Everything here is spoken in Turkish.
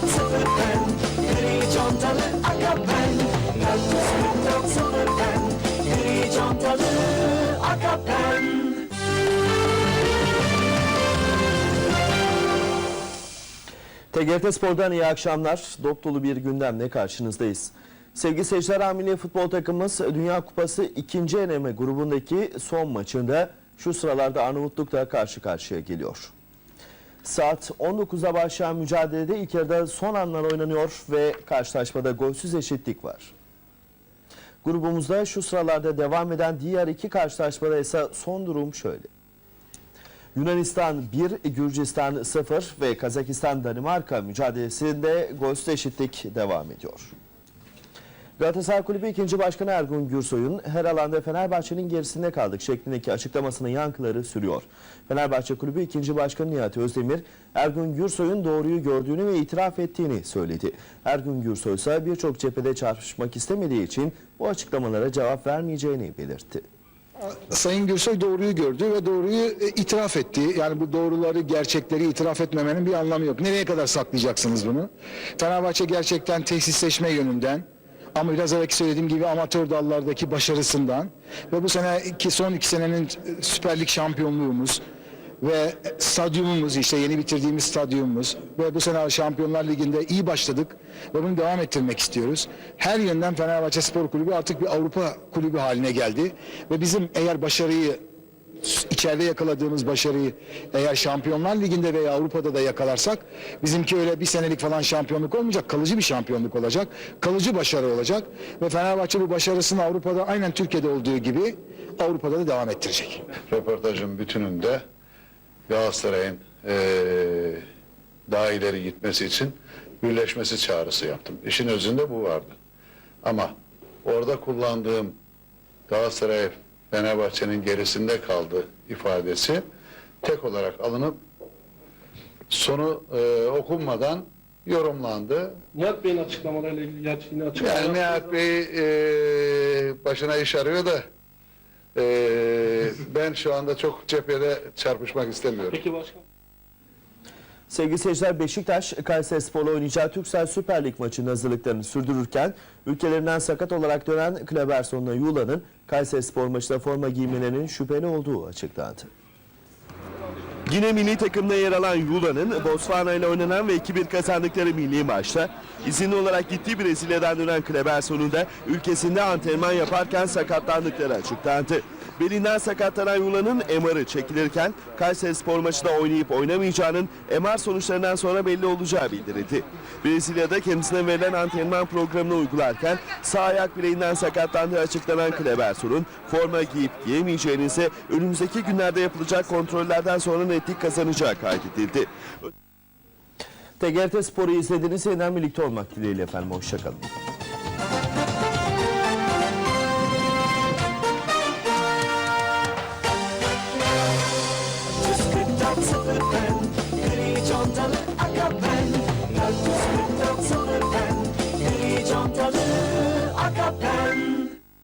sıfırdan Gri contalı Akapen Kaktüs 44 sıfırdan Gri contalı Akapen TGRT Spor'dan iyi akşamlar. Dop dolu bir gündemle karşınızdayız. Sevgili seyirciler, Hamile futbol takımımız Dünya Kupası ikinci eleme grubundaki son maçında şu sıralarda Arnavutluk'ta karşı karşıya geliyor. Saat 19'da başlayan mücadelede ilk yarıda son anlar oynanıyor ve karşılaşmada golsüz eşitlik var. Grubumuzda şu sıralarda devam eden diğer iki karşılaşmada ise son durum şöyle. Yunanistan 1, Gürcistan 0 ve Kazakistan Danimarka mücadelesinde golsüz eşitlik devam ediyor. Galatasaray Kulübü 2. Başkanı Ergun Gürsoy'un her alanda Fenerbahçe'nin gerisinde kaldık şeklindeki açıklamasının yankıları sürüyor. Fenerbahçe Kulübü 2. Başkanı Nihat Özdemir, Ergun Gürsoy'un doğruyu gördüğünü ve itiraf ettiğini söyledi. Ergun Gürsoy ise birçok cephede çarpışmak istemediği için bu açıklamalara cevap vermeyeceğini belirtti. Sayın Gürsoy doğruyu gördü ve doğruyu e, itiraf etti. Yani bu doğruları, gerçekleri itiraf etmemenin bir anlamı yok. Nereye kadar saklayacaksınız bunu? Fenerbahçe gerçekten tesisleşme yönünden ama biraz evvelki söylediğim gibi amatör dallardaki başarısından ve bu sene iki, son iki senenin Süper Lig şampiyonluğumuz ve stadyumumuz işte yeni bitirdiğimiz stadyumumuz ve bu sene Şampiyonlar Ligi'nde iyi başladık ve bunu devam ettirmek istiyoruz. Her yönden Fenerbahçe Spor Kulübü artık bir Avrupa kulübü haline geldi ve bizim eğer başarıyı içeride yakaladığımız başarıyı eğer Şampiyonlar Ligi'nde veya Avrupa'da da yakalarsak bizimki öyle bir senelik falan şampiyonluk olmayacak. Kalıcı bir şampiyonluk olacak. Kalıcı başarı olacak ve Fenerbahçe bu başarısını Avrupa'da aynen Türkiye'de olduğu gibi Avrupa'da da devam ettirecek. röportajın bütününde Galatasaray'ın eee, daha ileri gitmesi için birleşmesi çağrısı yaptım. İşin özünde bu vardı. Ama orada kullandığım Galatasaray Fenerbahçe'nin gerisinde kaldı ifadesi tek olarak alınıp sonu eee, okunmadan yorumlandı. Nihat Bey'in açıklamalarıyla ilgili gerçeğini açıklamalar. Yani Nihat Bey eee, başına iş arıyor da eee, ben şu anda çok cephede çarpışmak istemiyorum. Peki başkan. Sevgili seyirciler Beşiktaş, Kayseri Spor'la oynayacağı Türksel Süper Lig maçının hazırlıklarını sürdürürken ülkelerinden sakat olarak dönen Kleberson'la Yula'nın Kayseri Spor maçında forma giymelerinin şüpheli olduğu açıklandı. Yine milli takımda yer alan Yula'nın Botswana ile oynanan ve 2-1 kazandıkları milli maçta izinli olarak gittiği Brezilya'dan dönen Kleberson'un da ülkesinde antrenman yaparken sakatlandıkları açıklandı. Belinden sakatlanan Yula'nın MR'ı çekilirken Kayseri Spor maçında oynayıp oynamayacağının MR sonuçlarından sonra belli olacağı bildirildi. Brezilya'da kendisine verilen antrenman programını uygularken sağ ayak bileğinden sakatlandığı açıklanan Kleberson'un forma giyip giyemeyeceğini ise önümüzdeki günlerde yapılacak kontrollerden sonra netlik kazanacağı kaydedildi. TGRT Spor'u izlediğiniz yeniden birlikte olmak dileğiyle efendim. Hoşçakalın. Kaktüs 44 sıfırdan Gri contalı Akapen Kaktüs 44 sıfırdan Gri contalı Akapen